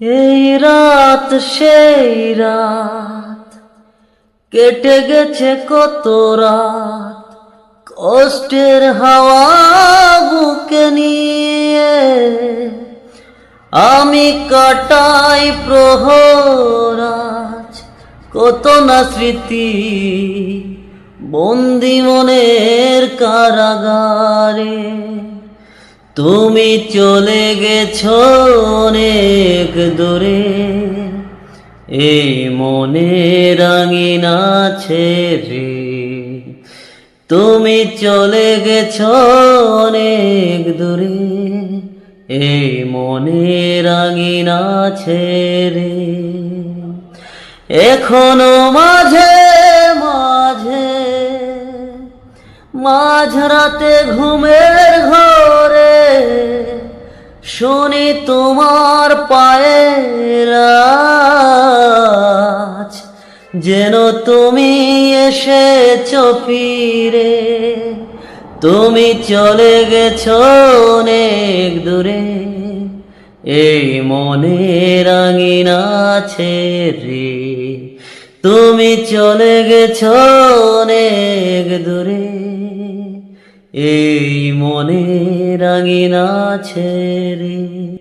এই রাত, সেই রাত কেটে গেছে কত রাত। কষ্টের হাওয়া বুকে নিয়ে আমি কাটাই প্রহরাজ। কত না স্মৃতি, বন্দি মনের কারাগারে। তুমি চলে গেছো অনেক দূরে। এই মনে রাঙিনা ছেড়ে তুমি চলে গেছো অনেক দূরে। এই মনে রাঙিনা ছেড়ে এখনও মাঝে মাঝে, মাঝরাতে ঘুমের শুনি তোমার পায়ের যেন তুমি এসেছ ফিরে। তুমি চলে গেছ অনেক দূরে, এই মনে রাঙিনা রে। তুমি চলে গেছ অনেক দূরে, এই মনে রাঙিনা ছেড়ে